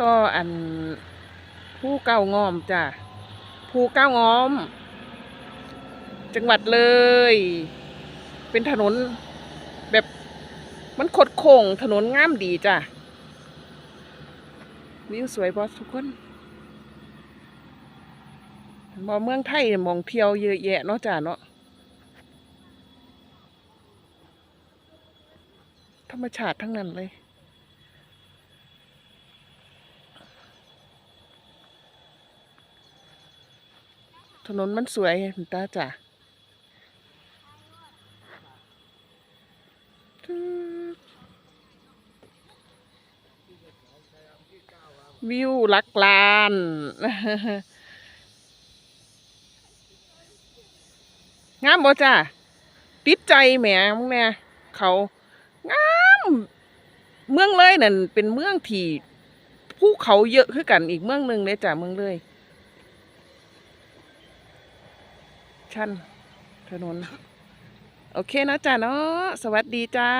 ต่ออันผู้เก้างอมจ้ะผู้เก้างอม จังหวัดเลย เป็นถนนแบบมันคดโค้งถนนงามดีจ้ะวิวสวยบอสทุกคนมองเมืองไทยมองเที่ยวเยอะแยะเนาะจ้ะเนาะธรรมชาติทั้งนั้นเลย ถนนมันสวยคุณตาจ้ะวิวลักลาน งามบ่จ้ะติดใจแหมมึงเนี่ยเขางามเมืองเลยนั่นเป็นเมืองที่ภูเขาเยอะคือกันอีกเมืองหนึ่งเลยจ้ะเมืองเลย ชันถนน โอเคนะจ๊ะเนาะสวัสดีจ้า